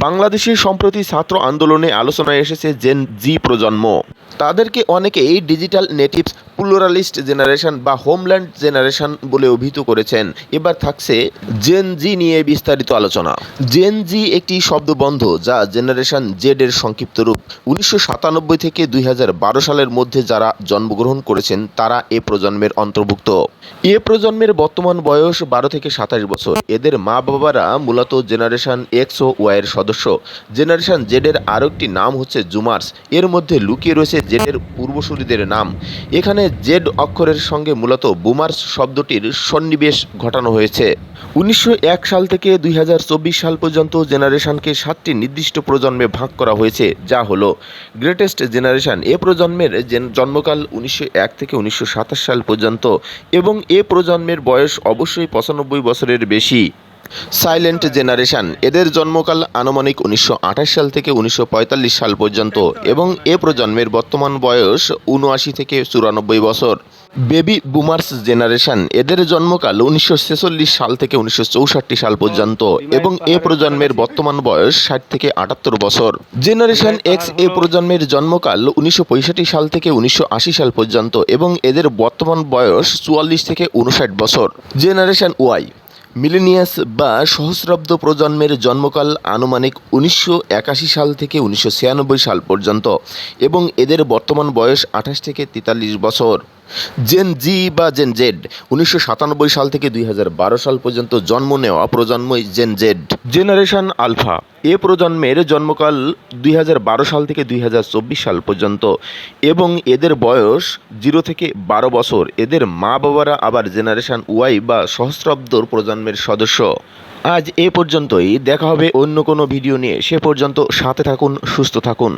বাংলাদেশে সম্প্রতি ছাত্র আন্দোলনে আলোচনায় এসেছে জেন জি প্রজন্ম। তাদেরকে অনেকেই ডিজিটাল নেটিভস প্লুরালিস্ট জেনারেশন বা হোমল্যান্ড জেনারেশন বলে অভিহিত করেছেন। এবার থাকছে জেন জি নিয়ে বিস্তারিত আলোচনা। জেন জি একটি শব্দবন্ধ যা জেনারেশন জেড এর সংক্ষিপ্ত রূপ। উনিশশো সাতানব্বই থেকে দুই হাজার বারো সালের মধ্যে যারা জন্মগ্রহণ করেছেন, তারা এ প্রজন্মের অন্তর্ভুক্ত। এ প্রজন্মের বর্তমান বয়স বারো থেকে সাতাশ বছর। এদের মা বাবারা মূলত জেনারেশন এক্স ও ওয়াই এর সদস্য। জেনারেশন জেড এর আরও একটি নাম হচ্ছে জুমার্স। এর মধ্যে লুকিয়ে রয়েছে জেডের পূর্বসূরিদের নাম। এখানে জেড অক্ষরের সঙ্গে মূলত বুমার্স শব্দটির সন্নিবেশ ঘটানো হয়েছে। উনিশশো এক সাল থেকে দুই হাজার চব্বিশ সাল পর্যন্ত জেনারেশনকে সাতটি নির্দিষ্ট প্রজন্মে ভাগ করা হয়েছে, যা হলো গ্রেটেস্ট জেনারেশন। এ প্রজন্মের জেন- জন্মকাল উনিশশো এক থেকে উনিশশো সাতাশ সাল পর্যন্ত এবং এ প্রজন্মের বয়স অবশ্যই পঁচানব্বই বছরের বেশি। সাইলেন্ট জেনারেশন এদের জন্মকাল আনুমানিক উনিশশো আঠাশ সাল থেকে উনিশশো পঁয়তাল্লিশ সাল পর্যন্ত এবং এ প্রজন্মের বর্তমান বয়স উনআশি থেকে চুরানব্বই বছর। বেবি বুমার্স জেনারেশন এদের জন্মকাল উনিশশো ছেচল্লিশ সাল থেকে উনিশশো চৌষট্টি সাল পর্যন্ত এবং এ প্রজন্মের বর্তমান বয়স ষাট থেকে আটাত্তর বছর। জেনারেশন এক্স এ প্রজন্মের জন্মকাল উনিশশো পঁয়ষট্টি সাল থেকে উনিশশো আশি সাল পর্যন্ত এবং এদের বর্তমান বয়স চুয়াল্লিশ থেকে উনষাট বছর। জেনারেশন ওয়াই মিলেনিয়াস বা সহস্রাব্দ প্রজন্মের জন্মকাল আনুমানিক উনিশশো একাশি সাল থেকে উনিশশো ছিয়ানব্বই সাল পর্যন্ত এবং এদের বর্তমান বয়স আঠাশ থেকে তেতাল্লিশ বছর। জেন জি বা জেন জেড উনিশশো সাতানব্বই সাল থেকে দুই হাজার বারো সাল পর্যন্ত জন্ম নেওয়া প্রজন্মই জেন জেড জেনারেশন আলফা এ প্রজন্মের জন্মকাল দুই হাজার বারো সাল থেকে দুই হাজার চব্বিশ সাল পর্যন্ত এবং এদের বয়স জিরো থেকে বারো বছর। এদের মা বাবারা আবার জেনারেশন ওয়াই বা সহস্রাব্দর প্রজন্মের সদস্য। আজ এ পর্যন্তই, দেখা হবে অন্য কোনো ভিডিও নিয়ে। সে পর্যন্ত সাথে থাকুন, সুস্থ থাকুন।